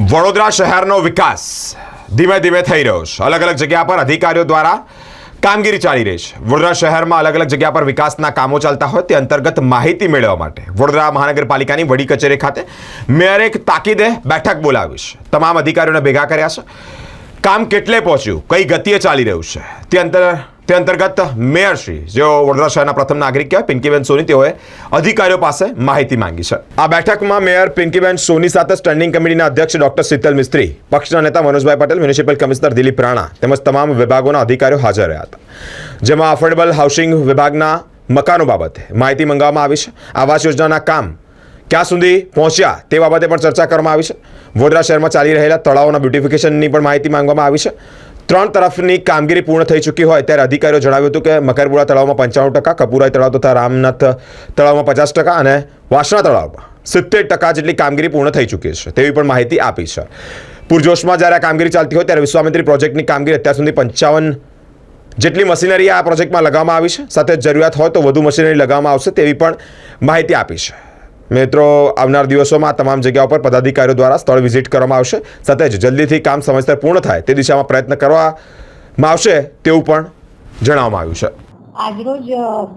વડોદરા શહેરનો વિકાસ ધીમે ધીમે થઈ રહ્યો છે. અલગ અલગ જગ્યા પર અધિકારીઓ દ્વારા કામગીરી ચાલી રહી છે. વડોદરા શહેરમાં અલગ અલગ જગ્યા પર વિકાસના કામો ચાલતા હોય તે અંતર્ગત માહિતી મેળવવા માટે વડોદરા મહાનગરપાલિકાની વડી કચેરી ખાતે મેયરે એક તાકીદે બેઠક બોલાવી છે. તમામ અધિકારીઓને ભેગા કર્યા છે. કામ કેટલે પહોંચ્યું? કઈ ગતિએ ચાલી રહ્યું છે? તે અંતર તે અંતર્ગત મેયર શ્રી જેઓ વડોદરા શહેરના પ્રથમ નાગરિક કહેવાય, પિંકીબેન સોની, તેઓએ અધિકારીઓ પાસે માહિતી માંગી છે. આ બેઠકમાં મેયર પિંકીબેન સોની સાથે સ્ટેન્ડિંગ કમિટીના અધ્યક્ષ ડોક્ટર શીતલ મિસ્ત્રી, પક્ષના નેતા મનોજભાઈ પટેલ, મ્યુનિસિપલ કમિશનર દિલીપ રાણા તેમજ તમામ વિભાગોના અધિકારીઓ હાજર રહ્યા હતા. જેમાં અફોર્ડેબલ હાઉસિંગ વિભાગના મકાનો બાબતે માહિતી મંગાવવામાં આવી છે. આવાસ યોજનાના કામ ક્યાં સુધી પહોંચ્યા તે બાબતે પણ ચર્ચા કરવામાં આવી છે. વડોદરા શહેરમાં ચાલી રહેલા તળાવોના બ્યુટિફિકેશનની પણ માહિતી માંગવામાં આવી છે. ત્રણ તરફની કામગીરી પૂર્ણ થઈ ચૂકી હોય ત્યારે અધિકારીઓ જણાવ્યું હતું કે મકરપુરા તળાવમાં પંચાણું ટકા, કપુરાઈ તળાવ તથા રામનાથ તળાવમાં પચાસ ટકા અને વાસણા તળાવમાં સિત્તેર ટકા જેટલી કામગીરી પૂર્ણ થઈ ચૂકી છે. તેવી પણ માહિતી આપી છે. પૂરજોશમાં જ્યારે આ કામગીરી ચાલતી હોય ત્યારે વિશ્વામિત્રી પ્રોજેક્ટની કામગીરી અત્યાર સુધી પંચાવન જેટલી મશીનરી આ પ્રોજેક્ટમાં લગાવવામાં આવી છે. સાથે જરૂરિયાત હોય તો વધુ મશીનરી લગાવવામાં આવશે તેવી પણ માહિતી આપી છે. મિત્રો, આવનાર દિવસોમાં તમામ જગ્યાઓ પર પદાધિકારીઓ દ્વારા સ્થળ વિઝિટ કરવામાં આવશે. સાથે જ જલ્દીથી કામ સમયસર પૂર્ણ થાય તે દિશામાં પ્રયત્ન કરવામાં આવશે તેવું પણ જણાવવામાં આવ્યું છે. આજરોજ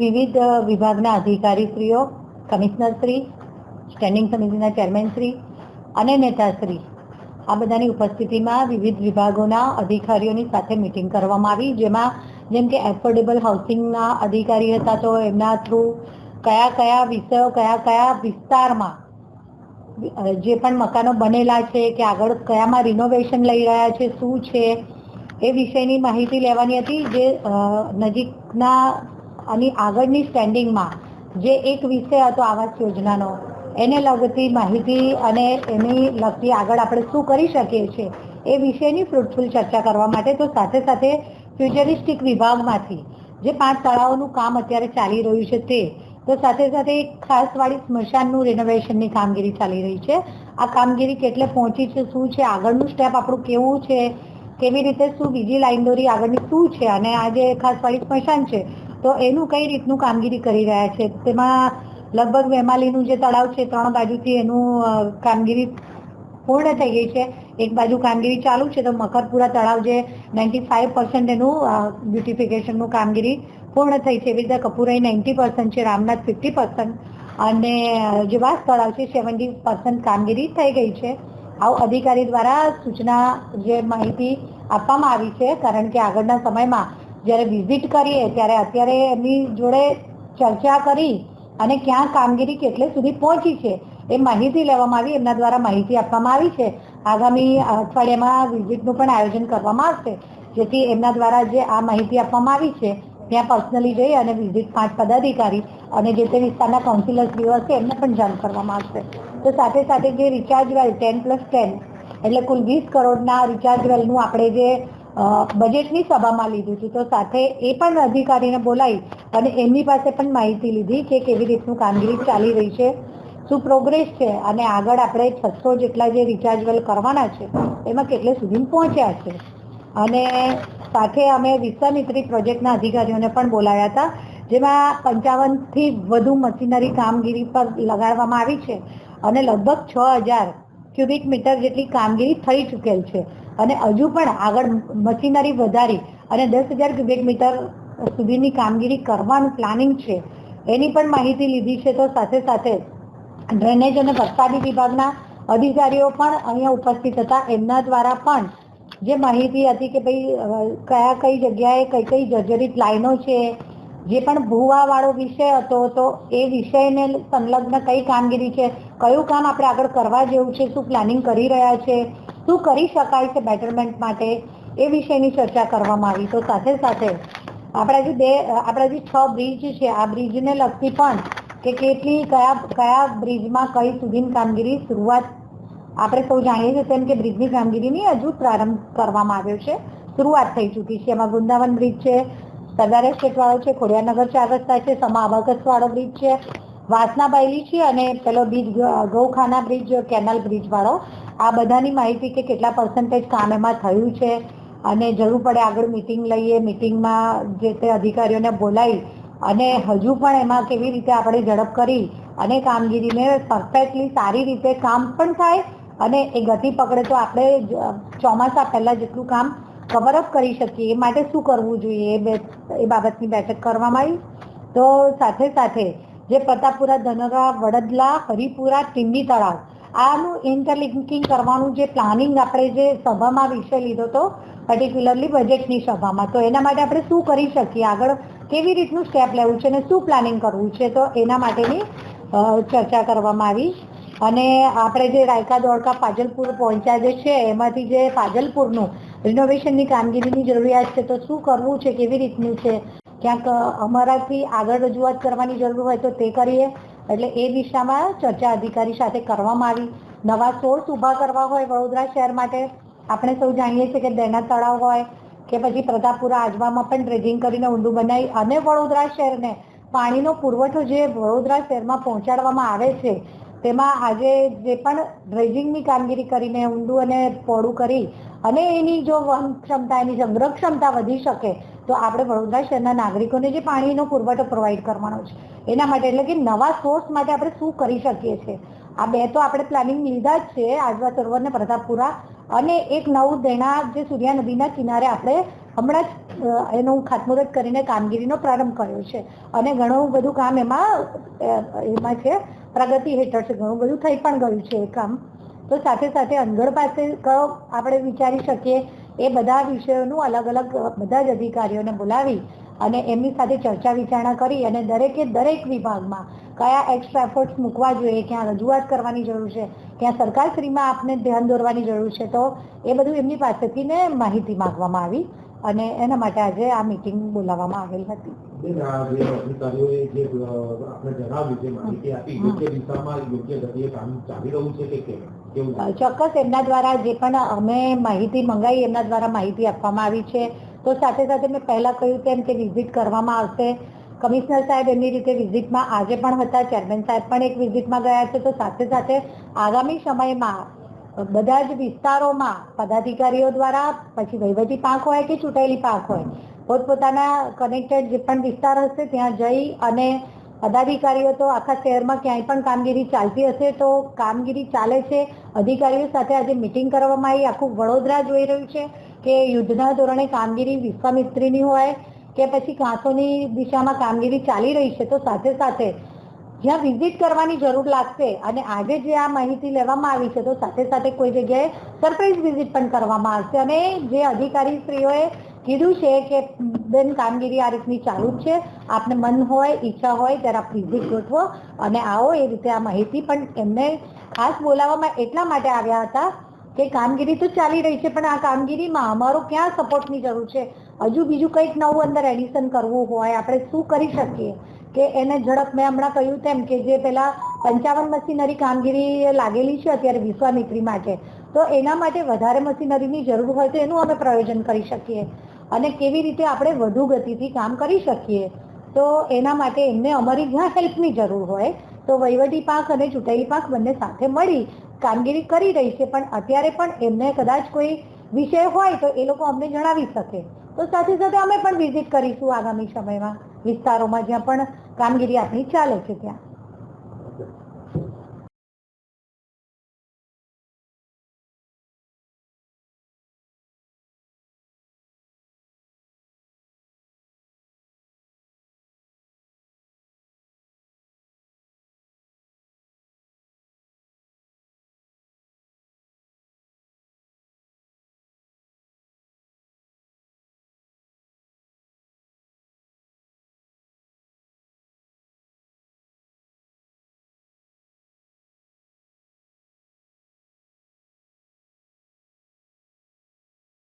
વિવિધ વિભાગના અધિકારીશ્રીઓ, કમિશનરશ્રી, સ્ટેન્ડિંગ સમિતિના ચેરમેનશ્રી અને નેતાશ્રી આ બધાની ઉપસ્થિતિમાં વિવિધ વિભાગોના અધિકારીઓની સાથે મિટિંગ કરવામાં આવી, જેમાં જેમ કે એફોર્ડેબલ હાઉસિંગના અધિકારી હતા, તો એમના થ્રુ કયા કયા વિષયો, કયા કયા વિસ્તારમાં જે પણ મકાનો બનેલા છે, કે આગળ કયામાં રિનોવેશન લઈ રહ્યા છે, શું છે, એ વિષયની માહિતી લેવાની હતી. જે નજીકના અને આગળની સ્ટેન્ડિંગમાં જે એક વિષય હતો આવાસ યોજનાનો, એને લગતી માહિતી અને એની લગતી આગળ આપણે શું કરી શકીએ છીએ, એ વિષયની ફ્રૂટફુલ ચર્ચા કરવા માટે તો સાથે સાથે ફ્યુચરિસ્ટિક વિભાગમાંથી જે પાંચ તળાવોનું કામ અત્યારે ચાલી રહ્યું છે તે તો સાથે સાથે એક ખાસવાળી સ્મશાનનું રિનોવેશનની કામગીરી ચાલી રહી છે. આ કામગીરી કેટલે પહોંચી છે, શું છે, આગળનું સ્ટેપ આપણું કેવું છે, કેવી રીતે, શું બીજી લાઈન દોરી આગળની શું છે, અને આ જે ખાસવાળી સ્મશાન છે, તો એનું કઈ રીતનું કામગીરી કરી રહ્યા છે? તેમાં લગભગ વેમાલીનું જે તળાવ છે, ત્રણ બાજુથી એનું કામગીરી પૂર્ણ થઈ ગઈ છે. એક બાજુ કામગીરી ચાલુ છે તો મકરપુરા તળાવ જે નાઇન્ટી ફાઈવ પર્સન્ટ એનું બ્યુટિફિકેશનનું કામગીરી પૂર્ણ થઈ છે. એવી રીતે કપુરાઈ નાઇન્ટી પર્સન્ટ છે, રામનાથ ફિફ્ટી પર્સન્ટ અને જે વાસ તળાવ છે સેવન્ટી પર્સન્ટ કામગીરી થઈ ગઈ છે. આવું અધિકારી દ્વારા સૂચના જે માહિતી આપવામાં આવી છે, કારણ કે આગળના સમયમાં જ્યારે વિઝિટ કરીએ ત્યારે અત્યારે એમની જોડે ચર્ચા કરી અને ક્યાં કામગીરી કેટલે સુધી પહોંચી છે એ માહિતી લેવામાં આવી. એમના દ્વારા માહિતી આપવામાં આવી છે. આગામી અઠવાડિયામાં વિઝિટનું પણ આયોજન કરવામાં આવશે. જેથી એમના દ્વારા જે આ માહિતી આપવામાં આવી છે, ત્યાં પર્સનલી જઈ અને વિઝિટ પાંચ પદાધિકારી અને જે તે વિસ્તારના કાઉન્સિલર્સરીઓ છે એમને પણ જાણ કરવામાં આવશે. તો સાથે સાથે જે recharge well ten plus ten એટલે કુલ વીસ કરોડના રિચાર્જ વેલનું આપણે જે બજેટની સભામાં લીધું હતું તો સાથે એ પણ અધિકારીને બોલાવી અને એમની પાસે પણ માહિતી લીધી કે કેવી રીતનું કામગીરી ચાલી રહી છે. શું પ્રોગ્રેસ છે? અને આગળ આપણે છસો જેટલા જે રિચાર્જવેલ કરવાના છે, એમાં કેટલે સુધી પહોંચ્યા છે? અને સાથે અમે વિશ્વામિત્રી પ્રોજેક્ટના અધિકારીઓને પણ બોલાવ્યા હતા, જેમાં પંચાવનથી વધુ મશીનરી કામગીરી પર લગાડવામાં આવી છે અને લગભગ છ હજાર ક્યુબિક મીટર જેટલી કામગીરી થઈ ચૂકેલ છે. અને હજુ પણ આગળ મશીનરી વધારી અને દસ હજાર ક્યુબિક મીટર સુધીની કામગીરી કરવાનું પ્લાનિંગ છે. એની પણ માહિતી લીધી છે તો સાથે સાથે ડ્રેનેજ અને વરસાદી વિભાગના અધિકારીઓ પણ અહીંયા ઉપસ્થિત હતા. એમના દ્વારા પણ જે માહિતી હતી કે ભાઈ કયા કઈ જગ્યાએ કઈ કઈ જર્જરિત લાઈનો છે, જે પણ ભૂવાવાળો વિષય હતો, તો એ વિષયને સંલગ્ન કઈ કામગીરી છે, કયું કામ આપણે આગળ કરવા જેવું છે, શું પ્લાનિંગ કરી રહ્યા છે, શું કરી શકાય છે બેટરમેન્ટ માટે, એ વિષયની ચર્ચા કરવામાં આવી. તો સાથે સાથે આપણા જે બે આપણા જે છ બ્રિજ છે, આ બ્રિજને લગતી પણ કે કેટલી કયા કયા બ્રિજમાં કઈ સુધીની કામગીરી શરૂઆત આપણે સૌ જાણીએ છીએ તેમ કે બ્રિજની કામગીરીની હજુ પ્રારંભ કરવામાં આવ્યો છે. શરૂઆત થઈ ચૂકી છે. એમાં વૃંદાવન બ્રિજ છે, સરદાર એસ્ટેટ વાળો છે ખોડિયાનગર ચાર રસ્તા છે, સમા અબાકસ વાળો બ્રિજ છે, વાસના બાયલી છે અને પેલો bridge Gaukhana bridge canal bridge વાળો. આ બધાની માહિતી કે કેટલા પર્સન્ટેજ કામ એમાં થયું છે અને જરૂર પડે આગળ મિટિંગ લઈએ. મિટિંગમાં જે તે અધિકારીઓને બોલાવી અને હજુ પણ એમાં કેવી રીતે આપણે ઝડપ કરી અને કામગીરીને પરફેક્ટલી સારી રીતે કામ પણ થાય અને એ ગતિ પકડે તો આપણે ચોમાસા પહેલાં જેટલું કામ કવર અપ કરી શકીએ. એ માટે શું કરવું જોઈએ એ એ બાબતની બેઠક કરવામાં આવી. તો સાથે સાથે જે પ્રતાપપુરા, ધનગા, વડદલા, હરિપુરા, ટીંબી તળાવ, આનું ઇન્ટરલિંકિંગ કરવાનું જે પ્લાનિંગ આપણે જે સભામાં વિષય લીધો હતો પર્ટિક્યુલરલી બજેટની સભામાં. તો એના માટે આપણે શું કરી શકીએ? આગળ કેવી રીતનું સ્ટેપ લેવું છે અને શું પ્લાનિંગ કરવું છે? તો એના માટેની ચર્ચા કરવામાં આવી. અને આપણે જે રાયકા દોડકા ફાજલપુર પહોંચ્યા જે છે, એમાંથી જે ફાજલપુરનું રિનોવેશનની કામગીરીની જરૂરિયાત છે, તો શું કરવું છે? કેવી રીતનું છે? ક્યાંક અમારાથી આગળ રજૂઆત કરવાની જરૂર હોય તો તે કરીએ. એટલે એ દિશામાં ચર્ચા અધિકારી સાથે કરવામાં આવી. નવા સોર્સ ઊભા કરવા હોય વડોદરા શહેર માટે. આપણે સૌ જાણીએ છીએ કે દેના તળાવ હોય કે પછી પ્રતાપપુરા આજવામાં પણ ડ્રેજિંગ કરીને ઊંડું બનાવી અને વડોદરા શહેરને પાણીનો પુરવઠો જે વડોદરા શહેરમાં પહોંચાડવામાં આવે છે, તેમાં આજે જે પણ ડ્રેજિંગની કામગીરી કરીને ઊંડું અને પહોળું કરી અને એની જો વહન ક્ષમતા, એની સંગ્રહ ક્ષમતા વધી શકે, તો આપણે વડોદરા શહેરના નાગરિકોને જે પાણીનો પુરવઠો પ્રોવાઈડ કરવાનો છે, એના માટે એટલે કે નવા સોર્સ માટે આપણે શું કરી શકીએ છીએ? આ બે તો આપણે પ્લાનિંગ લીધા જ છે આજવા સરોવર ને પ્રતાપપુરા અને એક નવું દેણા જે સૂર્યા નદીના કિનારે આપણે હમણાં જ એનું ખાતમુહૂર્ત કરીને કામગીરીનો પ્રારંભ કર્યો છે. અને ઘણું બધું કામ એમાં એમાં છે, પ્રગતિ હેઠળ છે. ઘણું બધું થઈ પણ ગયું છે એ કામ. તો સાથે સાથે અનગઢ પાસે કયો આપણે વિચારી શકીએ, એ બધા વિષયોનું અલગ અલગ બધા જ અધિકારીઓને બોલાવી અને એમની સાથે ચર્ચા વિચારણા કરી અને દરેકે દરેક વિભાગમાં કયા એક્સ્ટ્રા એફર્ટ્સ મૂકવા જોઈએ ક્યાં રજૂઆત કરવાની જરૂર છે ક્યાં સરકારશ્રીમાં આપને ધ્યાન દોરવાની જરૂર છે તો એ બધું એમની પાસેથી ને માહિતી માંગવામાં આવી અને એના માટે આજે આ મીટિંગ બોલાવવામાં આવેલ હતી. બેન, આ જે અધિકારીઓએ જે આપણે જણાવ્યું જે માહિતી આપી યોગ્ય દિશામાં યોગ્ય ગતિએ કામ ચાલી રહ્યું છે કે કેમ? ચોક્કસ એમના દ્વારા જે પણ અમે માહિતી મંગાવી એમના દ્વારા માહિતી આપવામાં આવી છે. તો સાથે સાથે મેં પહેલા કહ્યું તેમ કે વિઝિટ કરવામાં આવશે. કમિશનર સાહેબ એમની રીતે વિઝિટમાં આજે પણ હતા ચેરમેન સાહેબ પણ એક વિઝિટમાં ગયા છે. તો સાથે સાથે આગામી સમયમાં બધા જ વિસ્તારોમાં પદાધિકારીઓ દ્વારા, પછી વહીવટી પાંખ હોય કે ચૂંટાયેલી પાંખ હોય, પોતપોતાના કનેક્ટેડ જે પણ વિસ્તાર હશે ત્યાં જઈ અને પદાધિકારીઓ તો આખા શહેરમાં ક્યાંય પણ કામગીરી ચાલતી હશે તો કામગીરી ચાલે છે. અધિકારીઓ સાથે આજે મિટિંગ કરવામાં આવી. આખું વડોદરા જોઈ રહ્યું છે. કે યુદ્ધના ધોરણે કામગીરી વિશ્વામિત્રીની હોય કે પછી કાંસોની દિશામાં કામગીરી ચાલી રહી છે, તો સાથે સાથે જ્યાં વિઝિટ કરવાની જરૂર લાગશે અને આજે જે આ માહિતી લેવામાં આવી છે, તો સાથે સાથે કોઈ જગ્યાએ સરપ્રાઇઝ વિઝિટ પણ કરવામાં આવશે. અને જે અધિકારી શ્રીઓએ કીધું છે કે બેન, કામગીરી આ રીતની ચાલુ જ છે. આપને મન હોય, ઈચ્છા હોય, ત્યારે આપ વિઝિટ ગોઠવો અને આવો. એ રીતે આ માહિતી પણ એમને ખાસ બોલાવવામાં એટલા માટે આવ્યા હતા કે કામગીરી તો ચાલી રહી છે, પણ આ કામગીરીમાં અમારો ક્યાં સપોર્ટની જરૂર છે? હજુ બીજું કંઈક નવું અંદર એડિશન કરવું હોય, આપણે શું કરી શકીએ? કે એને ઝડપ, મેં હમણાં કહ્યું તેમ કે જે પેલા પંચાવન મશીનરી કામગીરી લાગેલી છે અત્યારે વિશ્વામિત્રી માટે, તો એના માટે વધારે મશીનરીની જરૂર હોય તો એનું અમે પ્રયોજન કરી શકીએ. અને કેવી રીતે આપણે વધુ ગતિથી કામ કરી શકીએ? તો એના માટે એમને અમારી જ્યાં હેલ્પની જરૂર હોય, તો વહીવટી પાંખ અને ચૂંટાયેલી પાંખ બંને સાથે મળી કામગીરી કરી રહી છે, પણ અત્યારે પણ એમને કદાચ કોઈ વિષય હોય તો એ લોકો અમને જણાવી શકે. તો સાથે સાથે અમે પણ વિઝિટ કરીશું આગામી સમયમાં વિસ્તારોમાં જ્યાં પણ કામગીરી આપણી ચાલે છે ત્યાં.